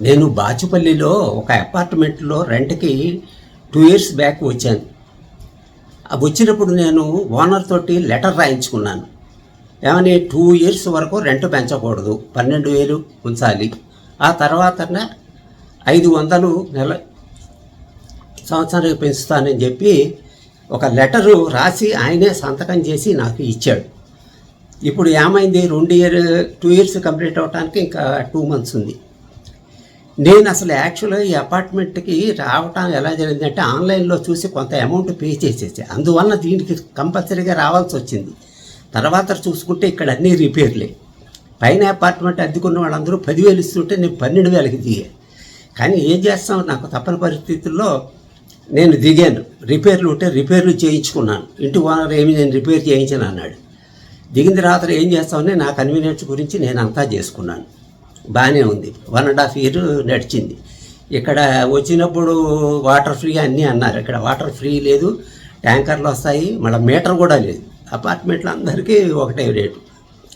నేను బాచుపల్లిలో ఒక అపార్ట్మెంట్లో రెంట్కి టూ ఇయర్స్ బ్యాక్ వచ్చాను. అవి వచ్చినప్పుడు నేను ఓనర్ తోటి లెటర్ రాయించుకున్నాను. ఏమని టూ ఇయర్స్ వరకు రెంట్ పెంచకూడదు. పన్నెండు వేలు ఉంచాలి. ఆ తర్వాత ఐదు వందలు నెల సంవత్సరానికి పెంచుతానని చెప్పి ఒక లెటరు రాసి ఆయనే సంతకం చేసి నాకు ఇచ్చాడు. ఇప్పుడు ఏమైంది? రెండు ఇయర్ టూ ఇయర్స్ కంప్లీట్ అవడానికి ఇంకా టూ మంత్స్ ఉంది. నేను అసలు యాక్చువల్గా ఈ అపార్ట్మెంట్కి రావటం ఎలా జరిగిందంటే ఆన్లైన్లో చూసి కొంత అమౌంట్ పే చేసేసి. అందువల్ల దీనికి కంపల్సరీగా రావాల్సి వచ్చింది. తర్వాత చూసుకుంటే ఇక్కడ అన్నీ రిపేర్లే పైన అపార్ట్మెంట్ అద్దెకున్న వాళ్ళందరూ పదివేలు ఇస్తుంటే నేను పన్నెండు వేలకి దిగా. కానీ ఏం చేస్తాం? నాకు తప్పని పరిస్థితుల్లో నేను దిగాను. రిపేర్లు ఉంటే రిపేర్లు చేయించుకున్నాను. ఇంటి ఓనర్ ఏమి నేను రిపేర్ చేయించాను అన్నాడు. దిగిన తర్వాత ఏం చేస్తామని నా కన్వీనియన్స్ గురించి నేను అంతా చేసుకున్నాను. బాగానే ఉంది. వన్ అండ్ హాఫ్ ఇయర్ నడిచింది. ఇక్కడ వచ్చినప్పుడు వాటర్ ఫ్రీ అన్నీ అన్నారు. ఇక్కడ వాటర్ ఫ్రీ లేదు ట్యాంకర్లు వస్తాయి మళ్ళీ మీటర్ కూడా లేదు. అపార్ట్మెంట్లు అందరికీ ఒకటే రేటు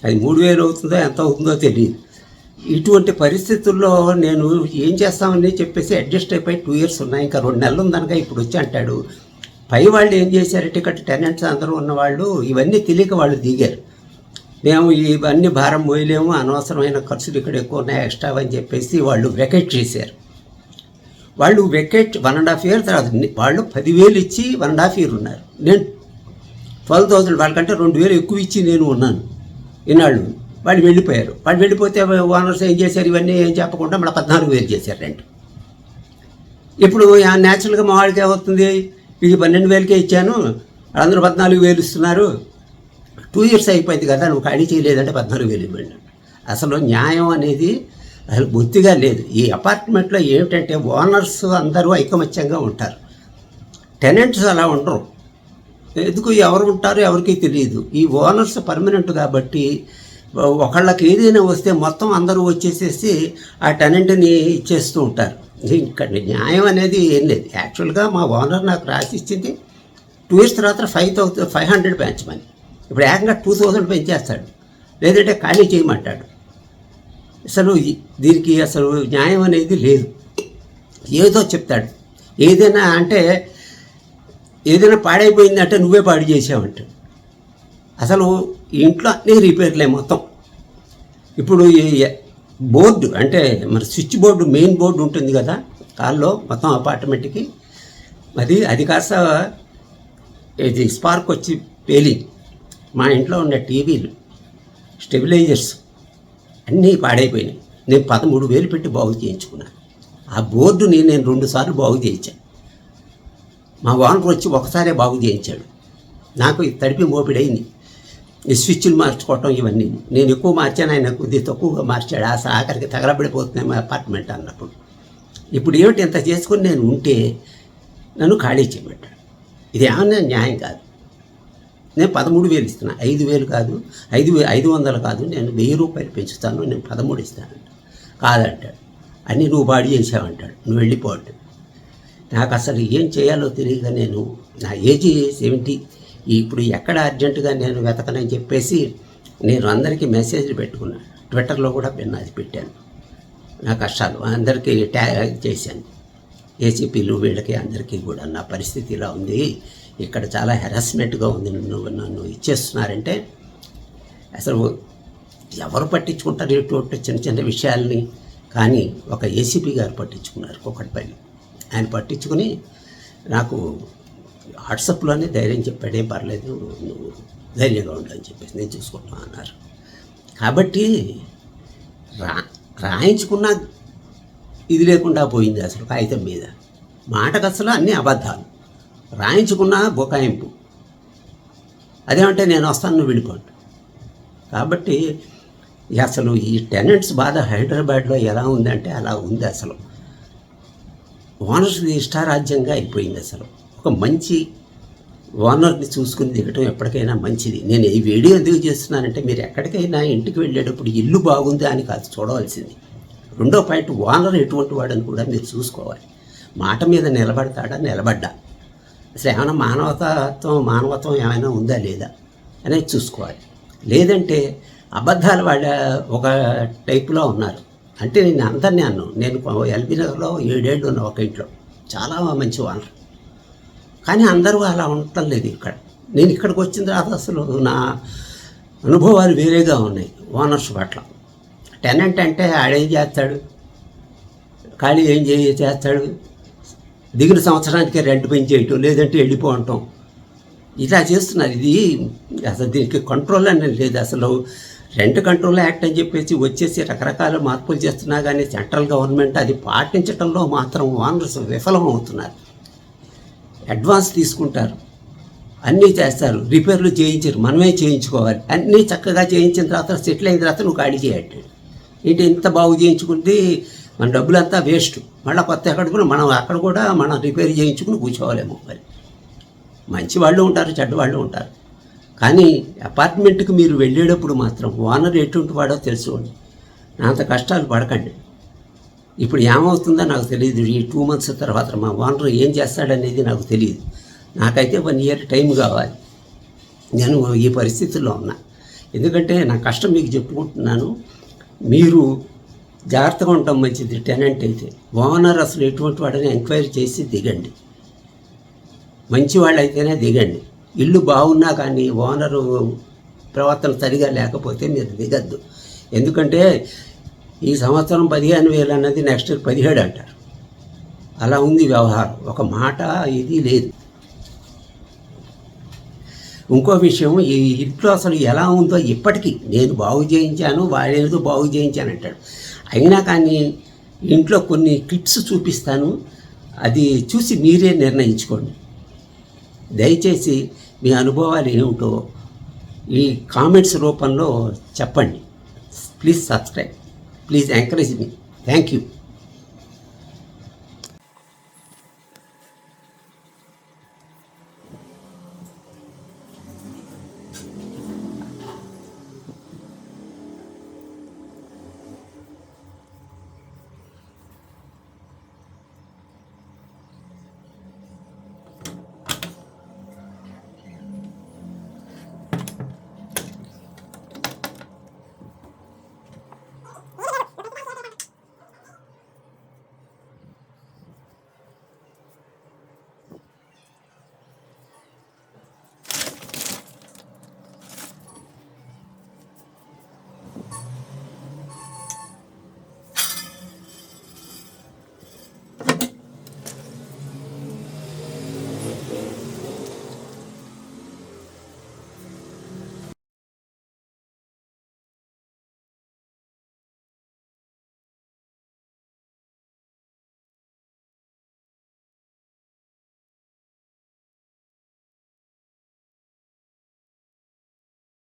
అది మూడు వేలు అవుతుందో ఎంత అవుతుందో తెలియదు. ఇటువంటి పరిస్థితుల్లో నేను ఏం చేస్తామని చెప్పేసి అడ్జస్ట్ అయిపోయి టూ ఇయర్స్ ఉన్నాయి. ఇంకా రెండు నెలలు ఉందనగా ఇప్పుడు వచ్చి అంటాడు. పై వాళ్ళు ఏం చేశారంటే ఇక్కడ టెనెంట్స్ అందరూ ఉన్నవాళ్ళు ఇవన్నీ తెలియక వాళ్ళు దిగారు. మేము ఇవన్నీ భారం మోయలేము అనవసరమైన ఖర్చులు ఇక్కడ ఎక్కువ ఉన్నాయి ఎక్స్ట్రా అని చెప్పేసి వాళ్ళు వెకెట్ చేశారు. వాళ్ళు vacate one and half year తర్వాత వాళ్ళు పదివేలు ఇచ్చి వన్ అండ్ హాఫ్ ఇయర్ ఉన్నారు. నేను ట్వెల్వ్ థౌసండ్ వాళ్ళకంటే రెండు వేలు ఎక్కువ ఇచ్చి నేను ఉన్నాను ఇన్నాళ్ళు. వాళ్ళు వెళ్ళిపోయారు. వాళ్ళు వెళ్ళిపోతే ఓనర్స్ ఏం చేశారు? ఇవన్నీ ఏం చెప్పకుండా మళ్ళీ పద్నాలుగు వేలు చేశారు రెంట్. ఇప్పుడు న్యాచురల్గా మా వాళ్ళకి ఏమవుతుంది? ఇది పన్నెండు వేలకే ఇచ్చాను. వాళ్ళందరూ పద్నాలుగు వేలు ఇస్తున్నారు. టూ ఇయర్స్ అయిపోయింది కదా నువ్వు ఖాళీ చేయలేదంటే పద్నాలుగు వేలు ఇవ్వండి. అసలు న్యాయం అనేది అసలు బొత్తిగా లేదు. ఈ అపార్ట్మెంట్లో ఏమిటంటే ఓనర్స్ అందరూ ఐకమత్యంగా ఉంటారు. టెనెంట్స్ అలా ఉండరు. ఎందుకు ఎవరు ఉంటారో ఎవరికి తెలియదు. ఈ ఓనర్స్ పర్మనెంట్ కాబట్టి ఒకళ్ళకి ఏదైనా వస్తే మొత్తం అందరూ వచ్చేసేసి ఆ టెనెంట్ని ఇచ్చేస్తూ ఉంటారు. ఇక్కడ న్యాయం అనేది ఏం లేదు. యాక్చువల్గా మా ఓనర్ నాకు రాసి ఇచ్చింది టూ ఇయర్స్ తర్వాత ఫైవ్ థౌసండ్ ఫైవ్ హండ్రెడ్ పెంచమని ఇప్పుడు ఏకంగా టూ థౌసండ్ పెంచేస్తాడు లేదంటే ఖాళీ చేయమంటాడు. అసలు దీనికి అసలు న్యాయం అనేది లేదు. ఏదో చెప్తాడు. ఏదైనా అంటే ఏదైనా పాడైపోయిందంటే నువ్వే పాడు చేసావంట. అసలు ఇంట్లో అన్నీ రిపేర్లే మొత్తం. ఇప్పుడు ఈ బోర్డు అంటే మరి స్విచ్ బోర్డు మెయిన్ బోర్డు ఉంటుంది కదా కాల్లో మొత్తం అపార్ట్మెంట్కి. అది అది కాస్త ఇది స్పార్క్ వచ్చి పేలింది. మా ఇంట్లో ఉన్న టీవీలు స్టెబిలైజర్స్ అన్నీ పాడైపోయినాయి. నేను పదమూడు వేలు పెట్టి బాగు చేయించుకున్నాను ఆ బోర్డుని నేను రెండుసార్లు బాగు చేయించాను మా ఓనర్ వచ్చి ఒకసారే బాగు చేయించాడు. నాకు ఇది తడిపి మోపిడైంది. ఈ స్విచ్లు మార్చుకోవటం ఇవన్నీ. నేను ఎక్కువ మార్చాను ఆయన కొద్దిగా తక్కువగా మార్చాడు. ఆ ఆఖరికి తగలబడిపోతున్నాయి మా అపార్ట్మెంట్ అన్నప్పుడు. ఇప్పుడు ఏమిటి ఇంత చేసుకుని నేను ఉంటే నన్ను ఖాళీ చేయమంటాడు. ఇది ఏమన్నా న్యాయం కాదు. నేను పదమూడు వేలు ఇస్తున్నా. ఐదు వేలు కాదు ఐదు వే ఐదు వందలు కాదు నేను వెయ్యి రూపాయలు పెంచుతాను నేను పదమూడు ఇస్తానంట కాదంటాడు. అని నువ్వు బాడీ చేసావంటాడు. నువ్వు వెళ్ళిపోవట్టు నాకు అసలు ఏం చేయాలో తెలియక నేను నా ఏజ్ సెవెంటీ ఇప్పుడు ఎక్కడ అర్జెంటుగా నేను వెతకనని చెప్పేసి నేను అందరికీ మెసేజ్లు పెట్టుకున్నాను. ట్విట్టర్లో కూడా నేను అది పెట్టాను. నా కష్టాలు. అందరికీ ట్యాగ్ చేశాను. ఏసీపీలు వీళ్ళకి అందరికీ కూడా నా పరిస్థితి ఇలా ఉంది. ఇక్కడ చాలా హెరాస్మెంట్గా ఉంది నువ్వు నన్ను ఇచ్చేస్తున్నారంటే అసలు ఎవరు పట్టించుకుంటారు ఇటువంటి చిన్న చిన్న విషయాల్ని? కానీ ఒక ఏసీపీ గారు పట్టించుకున్నారు ఒకటిపల్లి ఆయన పట్టించుకుని నాకు వాట్సాప్లోనే ధైర్యం చెప్పాడు ఏం పర్లేదు నువ్వు ధైర్యంగా ఉండని చెప్పేసి నేను చూసుకుంటాను అన్నారు. కాబట్టి రా రాయించుకున్న ఇది లేకుండా పోయింది అసలు కాగితం మీద. మాటకు అసలు అన్నీ అబద్ధాలు. రాయించుకున్న బుకాయింపు. అదేమంటే నేను వస్తాను నువ్వు వెళ్ళిపోండి. కాబట్టి అసలు ఈ టెనెంట్స్ బాధ హైదరాబాద్లో ఎలా ఉందంటే అలా ఉంది అసలు. ఓనర్స్ది ఇష్టారాజ్యంగా అయిపోయింది అసలు. ఒక మంచి ఓనర్ని చూసుకుని దిగటం ఎప్పటికైనా మంచిది. నేను ఈ వీడియో ఎందుకు చేస్తున్నానంటే మీరు ఎక్కడికైనా ఇంటికి వెళ్ళేటప్పుడు ఇల్లు బాగుందా అని కాదు చూడవలసింది. రెండో పాయింట్ ఓనర్ ఎటువంటి వాడని కూడా మీరు చూసుకోవాలి. మాట మీద నిలబడతాడా? నిలబడ్డా. అసలు ఏమైనా మానవతత్వం మానవత్వం ఏమైనా ఉందా లేదా అనేది చూసుకోవాలి. లేదంటే అబద్ధాలు వాళ్ళ ఒక టైపులో ఉన్నారు. అంటే నేను అందరినీ అన్నాను నేను ఎల్బీ నగర్లో ఏడేళ్ళు ఉన్న ఒక ఇంట్లో. చాలా మంచి ఓనర్ కానీ అందరూ అలా ఉండటం లేదు ఇక్కడ. నేను ఇక్కడికి వచ్చిన తర్వాత అసలు నా అనుభవాలు వేరేగా ఉన్నాయి ఓనర్స్ పట్ల టెనెంట్ అంటే ఆడేం చేస్తాడు? ఖాళీ ఏం చేయ చేస్తాడు? దిగిన సంవత్సరానికి రెంట్ పెంచేయటం లేదంటే వెళ్ళిపోవటం. ఇలా చేస్తున్నారు. ఇది అసలు దీనికి కంట్రోల్ అనేది లేదు. అసలు రెంట్ కంట్రోల్ యాక్ట్ అని చెప్పేసి వచ్చేసి రకరకాల మార్పులు చేస్తున్నా కానీ సెంట్రల్ గవర్నమెంట్ అది పాటించడంలో మాత్రం ఓనర్స్ విఫలం అవుతున్నారు అడ్వాన్స్ తీసుకుంటారు. అన్నీ చేస్తారు. రిపేర్లు చేయించారు. మనమే చేయించుకోవాలి. అన్నీ చక్కగా చేయించిన తర్వాత సెటిల్ అయిన తర్వాత నువ్వు ఖాళీ చేయట్టు ఏంటి ఇంత బాగు చేయించుకుంది మన డబ్బులంతా వేస్ట్. మళ్ళీ కొత్త ఎక్కడ కూడా మనం అక్కడ కూడా మనం రిపేర్ చేయించుకుని కూర్చోవాలేమో మరి. మంచి వాళ్ళు ఉంటారు చెడ్డ వాళ్ళు ఉంటారు. కానీ అపార్ట్మెంట్కి మీరు వెళ్ళేటప్పుడు మాత్రం ఓనర్ ఎటువంటి వాడో తెలుసుకోండి. నా అంత కష్టాలు పడకండి. ఇప్పుడు ఏమవుతుందో నాకు తెలియదు. ఈ టూ మంత్స్ తర్వాత మా ఓనర్ ఏం చేస్తాడనేది నాకు తెలియదు. నాకైతే వన్ ఇయర్ టైం కావాలి. నేను ఈ పరిస్థితుల్లో ఉన్నా. ఎందుకంటే నా కష్టం మీకు చెప్పుకుంటున్నాను. మీరు జాగ్రత్తగా ఉండటం మంచిది. టెనెంట్ అయితే ఓనర్ అసలు ఎటువంటి వాడని ఎంక్వైరీ చేసి దిగండి. మంచి వాళ్ళైతేనే అయితేనే దిగండి. ఇల్లు బాగున్నా కానీ ఓనరు ప్రవర్తన సరిగా లేకపోతే మీరు దిగద్దు. ఎందుకంటే ఈ సంవత్సరం పదిహేను వేలు అన్నది నెక్స్ట్ పదిహేడు అంటారు. అలా ఉంది వ్యవహారం. ఒక మాట ఇది లేదు. ఇంకో విషయం ఈ ఇంట్లో అసలు ఎలా ఉందో ఇప్పటికీ నేను బాగు చేయించాను వాడేదో బాగు చేయించాను అంటాడు. అయినా కానీ ఇంట్లో కొన్ని క్లిప్స్ చూపిస్తాను అది చూసి మీరే నిర్ణయించుకోండి. దయచేసి మీ అనుభవాలు ఏమిటో ఈ కామెంట్స్ రూపంలో చెప్పండి. Please subscribe please encourage me. Thank you.